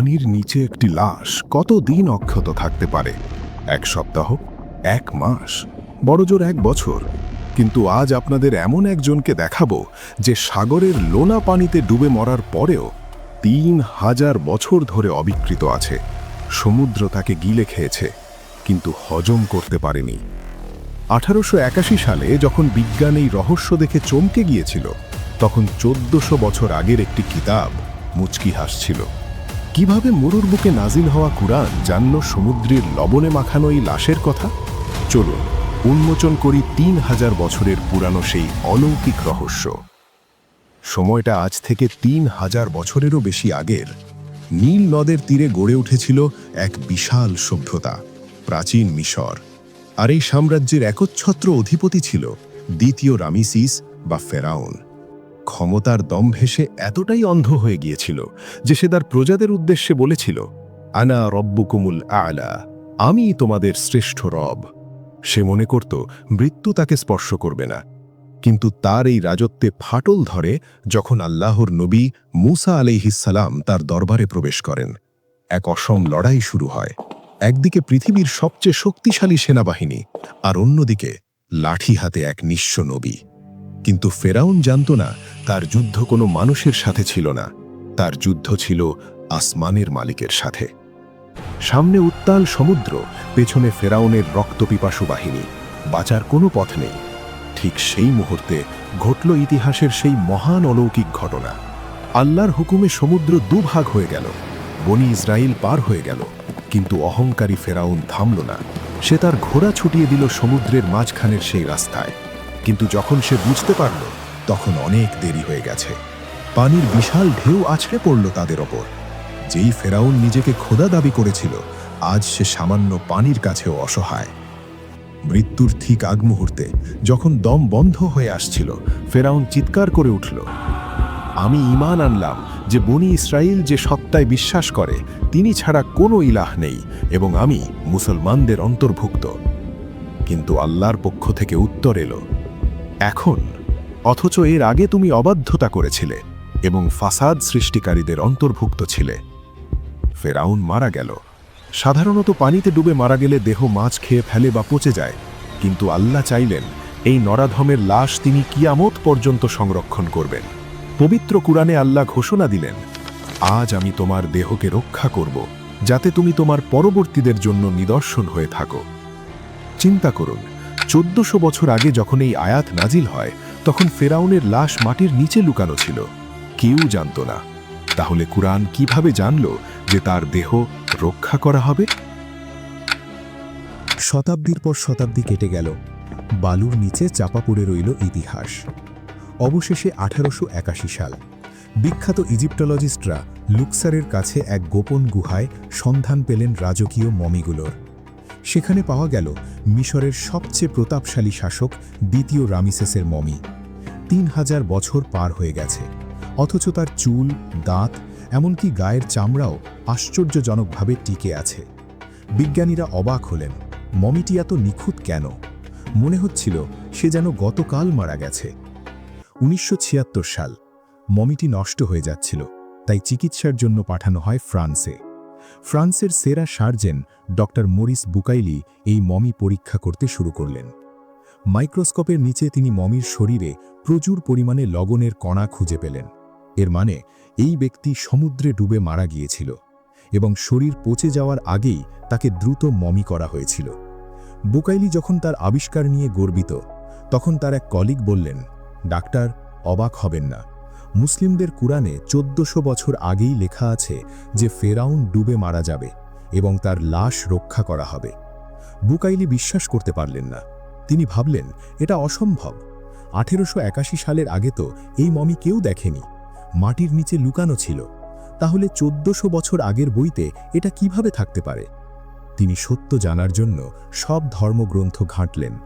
পানির নিচে একটি লাশ কতদিন অক্ষত থাকতে পারে? এক সপ্তাহ? এক মাস? বড়জোর এক বছর। কিন্তু আজ আপনাদের এমন একজনকে দেখাবো যে সাগরের লোনা পানিতে ডুবে মরার পরেও তিন হাজার বছর ধরে অবিকৃত আছে। সমুদ্র তাকে গিলে খেয়েছে, কিন্তু হজম করতে পারেনি। আঠারোশো একাশি সালে যখন বিজ্ঞান এই রহস্য দেখে চমকে গিয়েছিল, তখন চোদ্দশো বছর আগের একটি কিতাব মুচকি হাসছিল। কীভাবে মরুর বুকে নাজিল হওয়া কুরআন জানল সমুদ্রের লবণে মাখানো এই লাশের কথা? চলুন, উন্মোচন করি তিন হাজার বছরের পুরানো সেই অলৌকিক রহস্য। সময়টা আজ থেকে তিন হাজার বছরেরও বেশি আগের। নীল নদের তীরে গড়ে উঠেছিল এক বিশাল সভ্যতা, প্রাচীন মিশর। আর এই সাম্রাজ্যের একচ্ছত্র অধিপতি ছিল দ্বিতীয় রামিসিস বা ফেরাউন। ক্ষমতার দম্ভে সে এতটাই অন্ধ হয়ে গিয়েছিল যে সে তার প্রজাদের উদ্দেশ্যে বলেছিল, আনা রব্বুকুমুল আলা, আমি তোমাদের শ্রেষ্ঠ রব। সে মনে করত, মৃত্যু তাকে স্পর্শ করবে না। কিন্তু তার এই রাজত্বে ফাটল ধরে যখন আল্লাহর নবী মুসা আলাইহিসালাম তার দরবারে প্রবেশ করেন। এক অসম লড়াই শুরু হয়। একদিকে পৃথিবীর সবচেয়ে শক্তিশালী সেনাবাহিনী আর অন্যদিকে লাঠি হাতে এক নিঃস্ব নবী। কিন্তু ফেরাউন জানত না তার যুদ্ধ কোনো মানুষের সাথে ছিল না। তার যুদ্ধ ছিল আসমানের মালিকের সাথে। সামনে উত্তাল সমুদ্র, পেছনে ফেরাউনের রক্তপিপাসু বাহিনী। বাঁচার কোনো পথ নেই। ঠিক সেই মুহূর্তে ঘটল ইতিহাসের সেই মহান অলৌকিক ঘটনা। আল্লাহর হুকুমে সমুদ্র দুভাগ হয়ে গেল। বনি ইসরায়েল পার হয়ে গেল। কিন্তু অহংকারী ফেরাউন থামল না। সে তার ঘোড়া ছুটিয়ে দিল সমুদ্রের মাঝখানের সেই রাস্তায়। কিন্তু যখন সে বুঝতে পারল, তখন অনেক দেরি হয়ে গেছে। পানির বিশাল ঢেউ আছড়ে পড়ল তাদের ওপর। যেই ফেরাউন নিজেকে খোদা দাবি করেছিল, আজ সে সামান্য পানির কাছেও অসহায়। মৃত্যুর ঠিক আগ মুহূর্তে যখন দম বন্ধ হয়ে আসছিল, ফেরাউন চিৎকার করে উঠল, আমি ইমান আনলাম যে বনি ইসরায়েল যে সত্তায় বিশ্বাস করে, তিনি ছাড়া কোনো ইলাহ নেই এবং আমি মুসলমানদের অন্তর্ভুক্ত। কিন্তু আল্লাহর পক্ষ থেকে উত্তর এলো এখন, অথচ এর আগে তুমি অবাধ্যতা করেছিলে এবং ফাসাদ সৃষ্টিকারীদের অন্তর্ভুক্ত ছিলে। ফেরাউন মারা গেল। সাধারণত পানিতে ডুবে মারা গেলে দেহ মাছ খেয়ে ফেলে বা পচে যায়, কিন্তু আল্লাহ চাইলেন এই নরাধমের লাশ তিনি কিয়ামত পর্যন্ত সংরক্ষণ করবেন। পবিত্র কুরআনে আল্লাহ ঘোষণা দিলেন, আজ আমি তোমার দেহকে রক্ষা করব, যাতে তুমি তোমার পরবর্তীদের জন্য নিদর্শন হয়ে থাকো। চিন্তা করুন চোদ্দশো বছর আগে যখন এই আয়াত নাজিল হয়, তখন ফেরাউনের লাশ মাটির নিচে লুকানো ছিল। কেউ জানত না। তাহলে কুরআন কীভাবে জানল যে তার দেহ রক্ষা করা হবে? শতাব্দীর পর শতাব্দী কেটে গেল। বালুর নিচে চাপা পড়ে রইল ইতিহাস। অবশেষে আঠারোশো একাশি সাল। বিখ্যাত ইজিপ্টোলজিস্টরা লুকসারের কাছে এক গোপন গুহায় সন্ধান পেলেন রাজকীয় মমিগুলোর। সেখানে পাওয়া গেল মিশরের সবচেয়ে প্রতাপশালী শাসক দ্বিতীয় রামিসেসের মমি। তিন হাজার বছর পার হয়ে গেছে। অথচ তার চুল, দাঁত, এমনকি গায়ের চামড়াও আশ্চর্যজনকভাবে টিকে আছে। বিজ্ঞানীরা অবাক হলেন, মমিটি এত নিখুঁত কেন? মনে হচ্ছিল সে যেন গতকাল মারা গেছে। উনিশশো ছিয়াত্তর সাল, মমিটি নষ্ট হয়ে যাচ্ছিল, তাই চিকিৎসার জন্য পাঠানো হয় ফ্রান্সে। ফ্রান্সের সেরা সার্জেন ডক্টর মরিস বুকাইলি এই মমি পরীক্ষা করতে শুরু করলেন। মাইক্রোস্কোপের নিচে তিনি মমির শরীরে প্রচুর পরিমাণে লবণের কণা খুঁজে পেলেন। এর মানে এই ব্যক্তি সমুদ্রে ডুবে মারা গিয়েছিল এবং শরীর পচে যাওয়ার আগেই তাকে দ্রুত মমি করা হয়েছিল। বুকাইলি যখন তার আবিষ্কার নিয়ে গর্বিত, তখন তার এক কলিগ বললেন, ডাক্তার, অবাক হবেন না। মুসলিমদের কুরআনে চোদ্দশো বছর আগেই লেখা আছে যে ফেরাউন ডুবে মারা যাবে এবং তার লাশ রক্ষা করা হবে। বুকাইলি বিশ্বাস করতে পারলেন না। তিনি ভাবলেন, এটা অসম্ভব। আঠেরোশো একাশি সালের আগে তো এই মমি কেউ দেখেনি। মাটির নিচে লুকানো ছিল। তাহলে চোদ্দশো বছর আগের বইতে এটা কীভাবে থাকতে পারে? তিনি সত্য জানার জন্য সব ধর্মগ্রন্থ ঘাঁটলেন।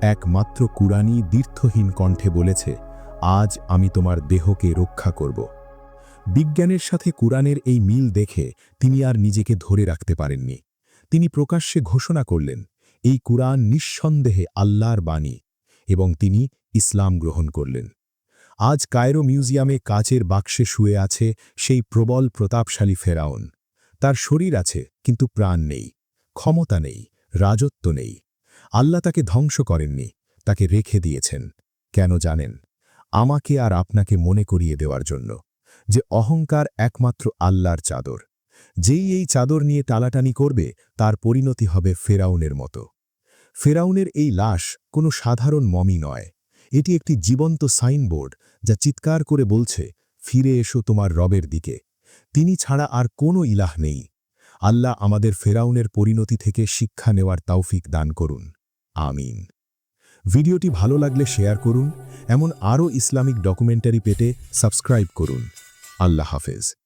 একমাত্র কুরআনই দীর্থহীন কণ্ঠে বলেছে আজ আমি তোমার দেহকে রক্ষা করব। বিজ্ঞানের সাথে কুরআনের এই মিল দেখে তিনি আর নিজেকে ধরে রাখতে পারেননি। তিনি প্রকাশ্যে ঘোষণা করলেন, এই কুরআন নিঃসন্দেহে আল্লাহর বাণী এবং তিনি ইসলাম গ্রহণ করলেন। আজ কায়রো মিউজিয়ামে কাচের বাক্সে শুয়ে আছে সেই প্রবল প্রতাপশালী ফেরাউন। তার শরীর আছে, কিন্তু প্রাণ নেই, ক্ষমতা নেই, রাজত্ব নেই। আল্লাহ তাকে ধ্বংস করেননি, তাকে রেখে দিয়েছেন। কেন জানেন? আমাকে আর আপনাকে মনে করিয়ে দেওয়ার জন্য যে অহংকার একমাত্র আল্লাহর চাদর। যেই এই চাদর নিয়ে টালাটানি করবে, তার পরিণতি হবে ফেরাউনের মতো। ফেরাউনের এই লাশ কোনো সাধারণ মমি নয়। এটি একটি জীবন্ত সাইনবোর্ড যা চিৎকার করে বলছে, ফিরে এসো তোমার রবের দিকে। তিনি ছাড়া আর কোনো ইলাহ নেই। আল্লাহ আমাদের ফেরাউনের পরিণতি থেকে শিক্ষা নেওয়ার তৌফিক দান করুন। আমিন। ভিডিওটি ভালো লাগলে শেয়ার করুন এমন আরও ইসলামিক ডকুমেন্টারি পেতে সাবস্ক্রাইব করুন। আল্লাহ হাফেজ।